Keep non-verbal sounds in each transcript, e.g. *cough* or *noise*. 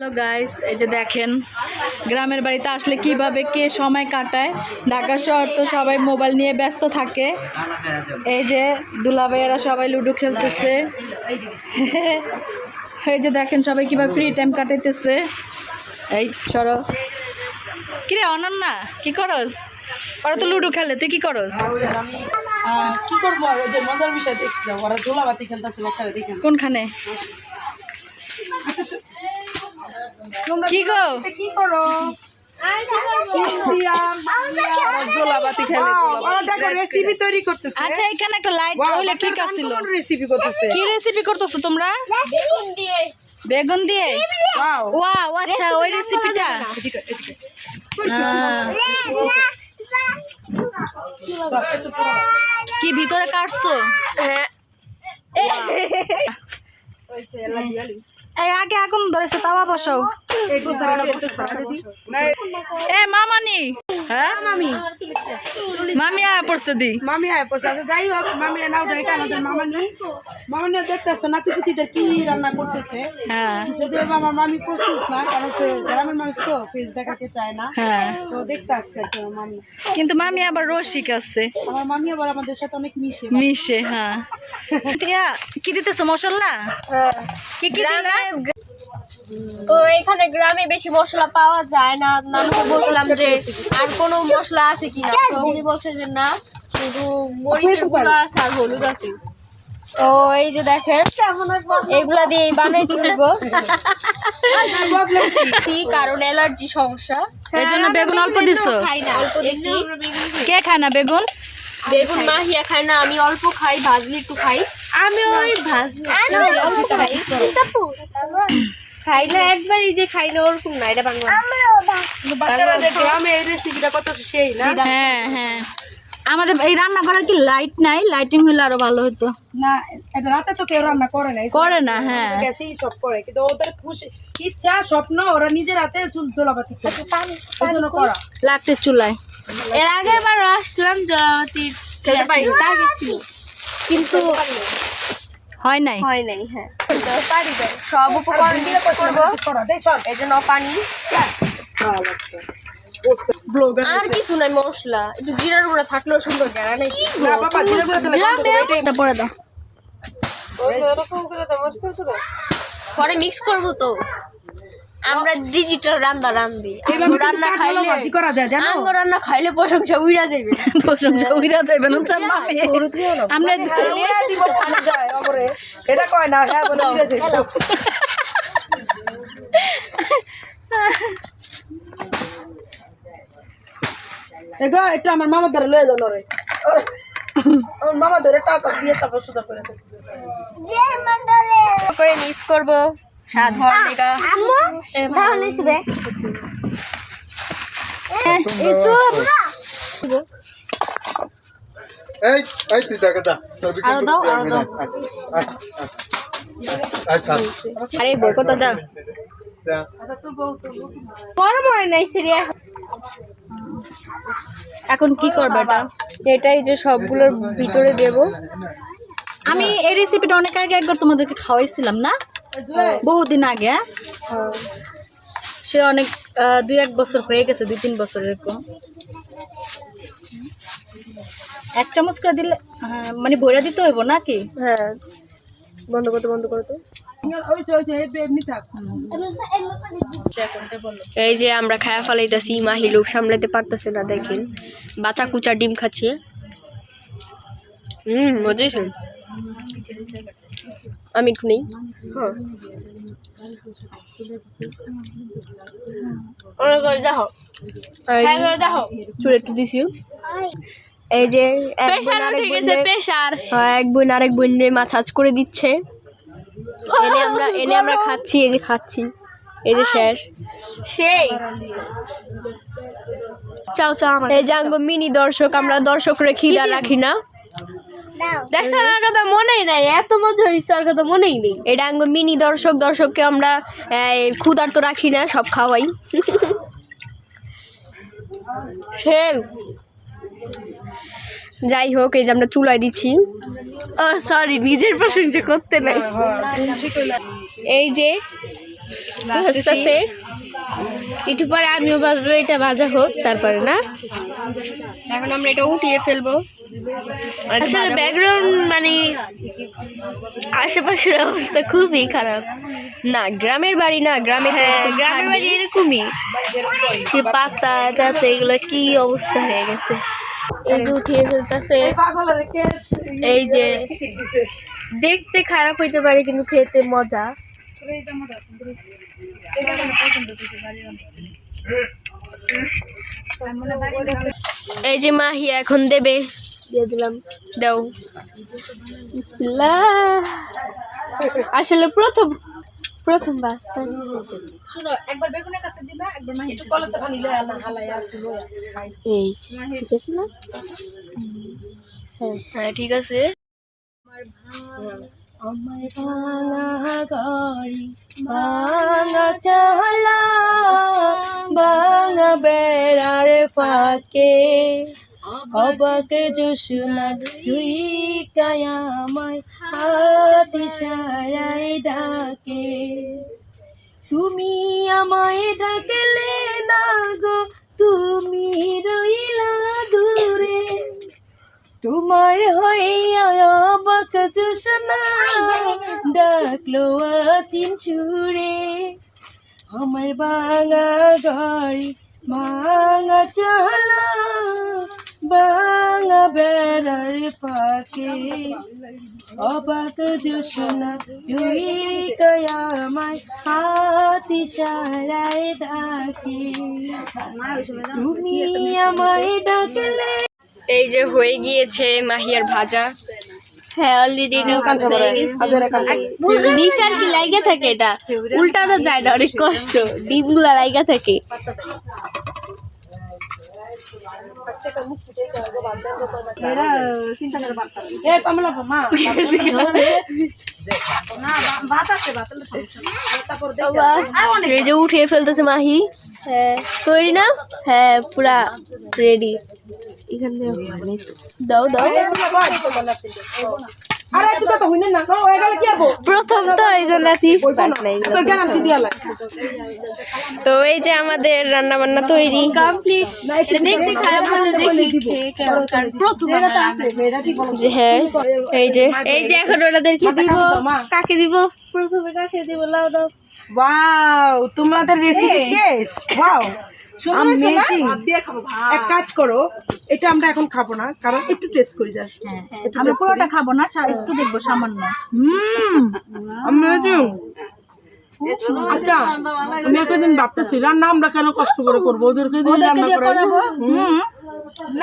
Hello guys এই যে দেখেন গ্রামের বাড়িতে আসলে কীভাবে কে সময় কাটায়। ঢাকা শহর তো সবাই মোবাইল নিয়ে ব্যস্ত থাকে। এই যে দুলা দুলাভাইয়েরা সবাই লুডো খেলতেছে। এই যে দেখেন সবাই কীভাবে ফ্রি টাইম কাটাইতেছে। এই সরো। কিরে অনন্যা কি করস? ওরা তো লুডো খেলে তুই কি করস? কি করব আর ওদের মজার বিষয় দেখছিল ওরা ঝোলাবাতি খেলতেছে বাচ্চারা দেখে কোনখানে? কি গো? কি করো? গোলাবাতি খেলে ওরা দেখো রেসিপি তৈরি করতেছে। আচ্ছা এখানে একটা লাইট হইলে ঠিক আছিল। রেসিপি করতেছে। কি রেসিপি করতেছো তোমরা? বেগুন দিয়ে। ওয়াও। ওয়াও আচ্ছা ওই রেসিপিটা কি ভিতরে কাটছো? এই আগে আগুন ধরেছে তাওয়া বসাও। এ মামানি। হ্যাঁ? মামি মামি আয়া পড়ছে দি। মামি আয় পড়ছে আচ্ছা যাই হোক মামি না উঠে এটা দেখতেছে নাতি পুতিদের কি রান্না করতেছে? হ্যাঁ। যদি আমার মামি প্রস্তুত না কারণ সে গ্রামের মানুষ তো ফেস দেখাতে চায় না। হ্যাঁ। তো দেখতে আসছে মামি। কিন্তু মামি আবার রসিক আছে। আমার মামি আবার আমাদের সাথে অনেক মিশে। মিশে হ্যাঁ। কি দিতেছো মশলা? কি কি দিলা? তো এখানে গ্রামে বেশি মশলা পাওয়া যায় না। নানুকে বলছিলাম যে আর কোনো মশলা আছে কিনা? তো উনি বলছে যে না শুধু মরিচের গুঁড়ো আছে আর হলুদ আছে। তো এই যে দেখেন এগুলা দিয়ে বানাই তুলবো। *laughs* কারণ অ্যালার্জি সমস্যা? এই জন্য বেগুন অল্প দিছো। খাই না। অল্প দিছি। কে খায় না বেগুন? বেগুন মাহিয়া খায় না আমি অল্প খাই ভাজলি একটু খাই। আমি ওই ভাজলি খাই। না একবারই যে খাই না ওরকম না এটা বাংলা। বাচ্চারা গ্রামে এই রেসিপিটা কত সেই না? হ্যাঁ হ্যাঁ। আমাদের এই রান্নাঘরে কি লাইট নাই? লাইটিং হলে আরও ভালো হতো না এটা রাতে তো কেউ রান্না করে না করে না হ্যাঁ। গ্যাসেই সব করে। কিন্তু ওদের খুশি ইচ্ছা স্বপ্ন ওরা নিজের হাতে চুল করে। ওই জন্য করা। লাকড়ি চুলায়। এর আগের বার আসলাম জলাবতী খেতে পারি টার্গেট কিন্তু হয় নাই। হয় নাই হ্যাঁ। পারি সব উপকরণ দিয়ে করব। এই জন্য পানি। ব্লগার আর কিছু নাই মশলা। একটু জিরার গুঁড়া থাকলেও সুন্দর জানা নেই। না বাবা জিরে গুঁড়ো দিলে গন্ধ হবে, এটাই এটা পরে দাও পরে মিক্স করব তো। আমরা ডিজিটাল রান্না রান্ধি। রান্না খাইলে ভাজি করা যায় জানো? আঙ্গ রান্না খাইলে প্রশংসা উইরা যাবে প্রশংসা উইরা যাবেন হচ্ছেন মামি আমরা হ্যাঁ, দিব পানি যায় অপরে এটা কয় না হ্যাঁ বলে ফিরে যাই এগো একটু আমার মামার ধরে লয়ে যাও রে আমার মামা ধরে টাকা দিয়ে তারপর সুদা করে দেবে করে মিক্স করব স্বাদ হওয়ার লেগা এই এই তুই দেখা দা ছবি দাও, আরও দাও। আচ্ছা আরে বই কত দাও গরম হয় নাই সিরিয়াস এখন কি করবে এটা এটাই যে সবগুলোর ভিতরে দেব। আমি এই রেসিপিটা অনেক আগে একবার তোমাদেরকে খাওয়াইছিলাম না? বহুদিন আগে? সে অনেক দুই এক বছর হয়ে গেছে দুই তিন বছর এরকম। এক চামচ করে দিলে হ্যাঁ, মানে ভরে দিতে হইব নাকি? হ্যাঁ। বন্ধ করতে বন্ধ করতে। এই যে আমরা খায়া ফেলাইতেছি মাহি লোক সামলাতে পারতেছে না দেখেন। বাচ্চা কুচা ডিম খাচ্ছে। হুম মজাইছে আমি একটু নেই। হ্যাঁ। দিছি। এই যে এক বোন আরেক হ্যাঁ, বোন আরেক বোন মাছাজ করে দিচ্ছে। এনে আমরা এনে আমরা খাচ্ছি এই যে খাচ্ছি। এই যে শেষ। সেই। চাও চাও আমার এই যে আঙ্গ মিনি দর্শক আমরা দর্শকরে খিদা রাখি না। আমার কথা মনেই নাই এত মজা হয়েছে আর কথা মনেই নেই। এটা আঙ্গ মিনি দর্শক দর্শককে আমরা রাখি না সব খাওয়াই। সেই। যাই হোক এই যে আমরা চুলায় দিচ্ছি। ও সরি নিজের প্রশংসা করতে নাই। এই যে ভাজতেছে। একটু পরে আমিও ভাজবো এটা ভাজা হোক তারপরে না? এখন আমরা এটা উঠিয়ে ফেলব। আসলে ব্যাকগ্রাউন্ড মানে আশেপাশের অবস্থা খুবই খারাপ। না গ্রামের বাড়ি না গ্রামে হ্যাঁ গ্রামের বাড়ি এরকমই। সে পাতা টাতা এগুলো কি অবস্থা হয়ে গেছে। এই যে উঠিয়ে ফেলতেছে। এই যে দেখতে খারাপ হইতে পারে কিন্তু খেতে মজা। এই যে মাহি এখন দেবে। দিয়ে দিলাম দাও। আসলে প্রথম প্রথম বাস শুনো একবার বেগুনের কাছে দিবা একবার মাহি একটু কলতে পানি লয়া না হালাই এই ঠিক আছে না? হ্যাঁ। হ্যাঁ ঠিক আছে। আমার ভাঙা গাড়ি ভাঙা চালা ভাঙা অবাক জোসনা তুই কায়ামায় ডাকে। তুমি আমায় ডাকলে না গো, তুমি রইলা দূরে। তোমার হইয়া অবাক জোসনা ডাকলো চিন ছুড়ে আমার বাঙা গাড়ি ভাঙা চালা বাঙা বেড়ার ফাঁকে। অবাক জোসনা তুই কয়ামায় হাতি সারায় ডাকে। তুমি আমায় ডাকলে। এই যে হয়ে গিয়েছে মাহিয়ার ভাজা। হ্যাঁ অলরেডি নিচ আর কি লাইগা থাকে এটা? উল্টানো যায় না অনেক কষ্ট। ডিমগুলা লাইগা থাকে। উঠিয়ে ফেলতেছে মাহি। হ্যাঁ। তৈরি না? হ্যাঁ পুরা রেডি এখানে দাও দাও। তো হইনে না? খাও হয়ে গেল কি হব প্রথম তো এই জন্য তো। এই যে আমাদের রান্না বান্না তৈরি কমপ্লিট দেখতে খারাপ হলে দেখি হ্যাঁ এই যে এই যে এখন ওনাদেরকে দিব কাকে দিব? প্রথমে কাকে দিব? লাউ দাও। ওয়াও তোমাদের রেসিপি শেষ? ওয়াও অ্যামেজিং এক কাজ করো এটা আমরা এখন খাব না কারণ একটু টেস্ট করি যাচ্ছি আমরা পুরোটা খাব না একটু দেখব সামান্য। হুম অ্যামেজিং আচ্ছা আমি একটা দিন ভাবতেছি রান্না আমরা কেন কষ্ট করে করব? ওদেরকে দিয়ে রান্না করে হুম।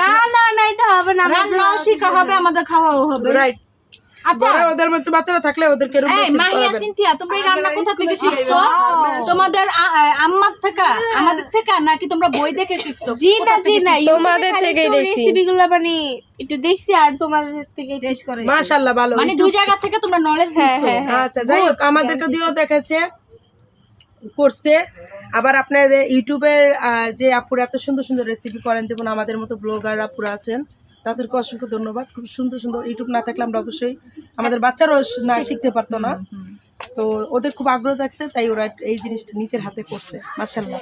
না না না এটা হবে না রান্নাও শিখা হবে আমাদের খাওয়াও হবে। রাইট আচ্ছা। ওদের মতো বাচ্চারা থাকলে ওদেরকে এই মাহিয়া সিনথিয়া তোমরা রান্না কোথা থেকে শিখছো? তোমাদের আ- আ- আম্মার থেকে আমাদের থেকে নাকি তোমরা বই দেখে শিখছো? জি না জি না তোমাদের থেকেই দেখছি। রেসিপিগুলো মানে একটু দেখছি আর তোমাদের থেকে টেস্ট করে। মাশাআল্লাহ ভালো। মানে দুই জায়গা থেকে তোমরা নলেজ দিচ্ছো আচ্ছা যাই হোক আমাদেরকে দিয়েও দেখাচ্ছে করছে। আবার আপনার ইউটিউবের আহ, যে আপুরা এত সুন্দর সুন্দর রেসিপি করেন যেমন আমাদের মতো ব্লগার আপুরা আছেন তাদেরকে অসংখ্য ধন্যবাদ। খুব সুন্দর সুন্দর ইউটিউব না থাকলে আমরা অবশ্যই আমাদের বাচ্চারাও না শিখতে পারতো না। তো ওদের খুব আগ্রহ জাগছে তাই ওরা এই জিনিসটা নিজের হাতে করছে। মার্শাল্লাহ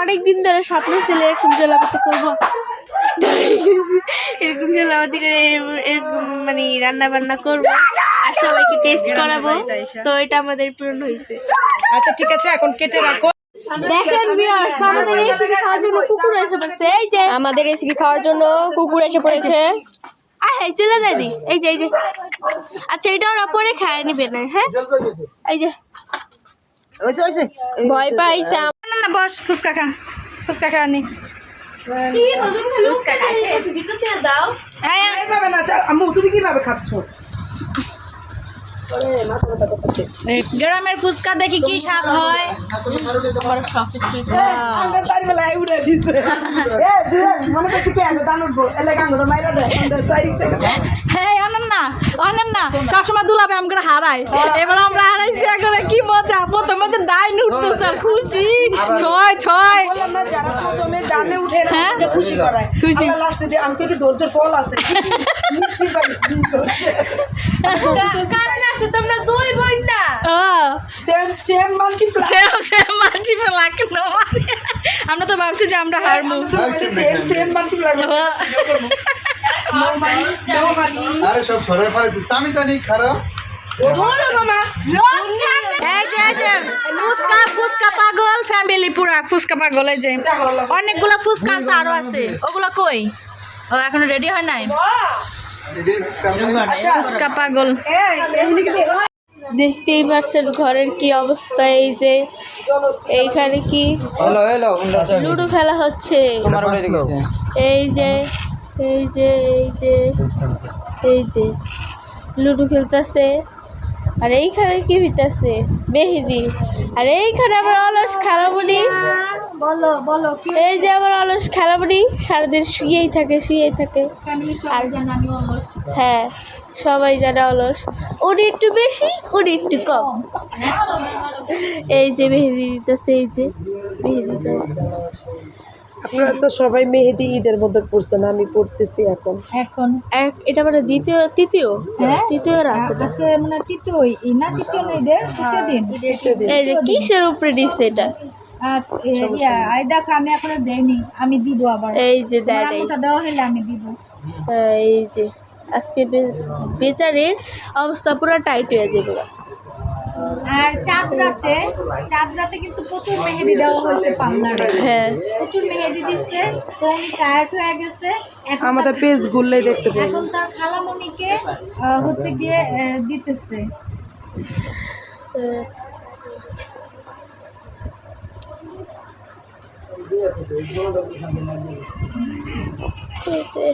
অনেক দিন ধরে স্বপ্ন ছিল এরকম জলাপাতি করব। এরকম জলাপাতি করে এরকম- এরকম মানে রান্না বান্না করব আর সবাইকে টেস্ট করাবো। তো এটা আমাদের পূরণ হয়েছে। আচ্ছা ঠিক আছে এখন কেটে রাখো। দেখেন ভিউয়ার্স আমাদের রেসিপি খাওয়ার জন্য কুকুর এসে পড়ছে। এই যে আমাদের রেসিপি খাওয়ার জন্য কুকুর এসে পড়েছে। আয় হ্যাঁ চলে যাই এই যে এই যে। আচ্ছা এটা ওরা পরে খায় নিবে না হ্যাঁ? এই যে। ভয় পাইছে না না বস ফুচকা খা। ফুচকা খা নি। দাও। এইভাবে না আম্মু তুমি কীভাবে খাচ্ছ? গ্রামের ফুচকা দেখি কি স্বাদ হয়? দেয়? হ্যাঁ সবসময় দুলাবে আমাকে হারাই এবার আমরা হারাইছি এখন কি মজা? প্রথমে যে ডাইন উঠতেছে আর খুশি। ছয় ছয়। যারা প্রথমে ডানে উঠে হ্যাঁ? আমাকে খুশি করায়। খুশি। লাস্টে আমাকে কি ধৈর্যের ফল আছে? *laughs* আছে তোমরা দুই বোন না same same multiply same same multiple লাগানো আমরা তো ভাবছি যে আমরা হারমু সেম আরে সব চামি চানি খারাপ পাগল ফ্যামিলি পুরা ফুচকা পাগল যে। অনেকগুলো ফুচকা আছে আরও আছে। ওগুলো কই? ও এখনও রেডি হয় নাই? ফুচকা পাগল। দেখতেই পারছেন ঘরের কি অবস্থা এই যে এইখানে কি লুডো খেলা হচ্ছে। এই যে এই যে এই যে এই যে লুডো খেলতেছে। আর এইখানে কি হইতাছে? মেহেদি। আর এইখানে আমার অলস খেলাবনি বলো বলো কি এই যে আমার অলস খেলাবনি সারাদিন শুয়েই থাকে শুয়েই থাকে। ফ্যামিলি সবাই জানে আমি অলস। হ্যাঁ সবাই জানে অলস। উনি একটু বেশি উনি একটু কম। এই যে মেহেদি দিতেছে এই যে মেহেদি আপনারা তো সবাই মেহেদি ঈদের মধ্যে পড়ছেন আমি পড়তেছি এখন। এখন? এক এটা মানে দ্বিতীয় তৃতীয়? হ্যাঁ? তৃতীয় রাত আজকে মানে তৃতীয় না তৃতীয় না ঈদের? তৃতীয় দিন। এই যে কিসের উপরে দিচ্ছে এটা? আচ্ছা ইয়া আই দেখো আমি এখনও দেইনি আমি দিব আবার। এই যে দেওয়া হলে আমি দিব। এই যে আজকে বে- বেচারির অবস্থা পুরো টাইট হয়ে যাবে। আর চাঁদ রাতে চাঁদ রাতে কিন্তু প্রচুর মেহেদি দেওয়া হয়েছে পার্লারে হ্যাঁ। প্রচুর মেহেদি দিচ্ছে তো উনি টায়ার্ড হয়ে গেছে। আমাদের তার- পেজ ঘুরলেই দেখতে পাবেন এখন তার খালামণিকে হচ্ছে গিয়ে দিতেছে। হ্যাঁ। এই যে